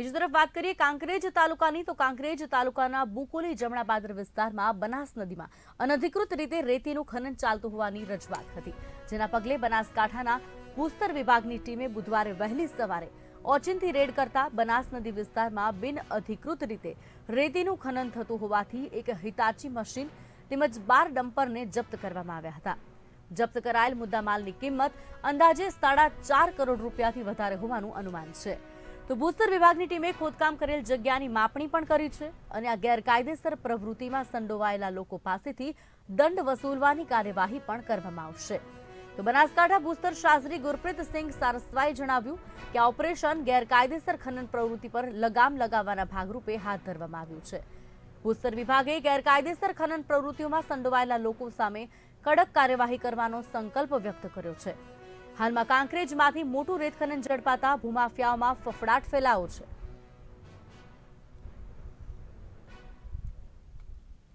બીજી તરફ વાત કરીએ કાંકરેજ તાલુકાની, તો કાંકરેજ તાલુકાના બુકોલી જમણાબાદર વિસ્તારમાં બનાસ નદીમાં અનધિકૃત રીતે રેતીનું ખનન ચાલતું હોવાની રજૂઆત હતી, જેના પગલે બનાસકાંઠાના ભૂસ્તર વિભાગની ટીમે બુધવારે વહેલી સવારે ઓચિંતી રેડ કરતા બનાસ નદી વિસ્તારમાં બિન અધિકૃત રીતે રેતીનું ખનન થતું હોવાથી એક હિતાચી મશીન તેમજ બાર ડમ્પરને જપ્ત કરવામાં આવ્યા હતા. જપ્ત કરાયેલ મુદ્દામાલની કિંમત અંદાજે સાડા ચાર કરોડ રૂપિયાથી વધારે હોવાનું અનુમાન છે. તો ભૂસ્તર વિભાગની ટીમે ખોદકામ કરેલ જગ્યાની માપણી પણ કરી છે અને આ ગેરકાયદેસર પ્રવૃત્તિમાં સંડોવાયેલા લોકો પાસેથી દંડ વસૂલવાની કાર્યવાહી પણ કરવામાં આવશે. તો બનાસકાંઠા ભૂસ્તર શાસ્ત્રી ગુરપ્રીત સિંહ સારસ્વાએ જણાવ્યું કે આ ઓપરેશન ગેરકાયદેસર ખનન પ્રવૃત્તિ પર લગામ લગાવવાના ભાગરૂપે હાથ ધરવામાં આવ્યું છે. ભૂસ્તર વિભાગે ગેરકાયદેસર ખનન પ્રવૃત્તિઓમાં સંડોવાયેલા લોકો સામે કડક કાર્યવાહી કરવાનો સંકલ્પ વ્યક્ત કર્યો છે. હાલમાં કાંકરેજમાંથી મોટું રેત ખનન ઝડપાતા ભૂમાફિયાઓમાં ફફડાટ ફેલાયો છે.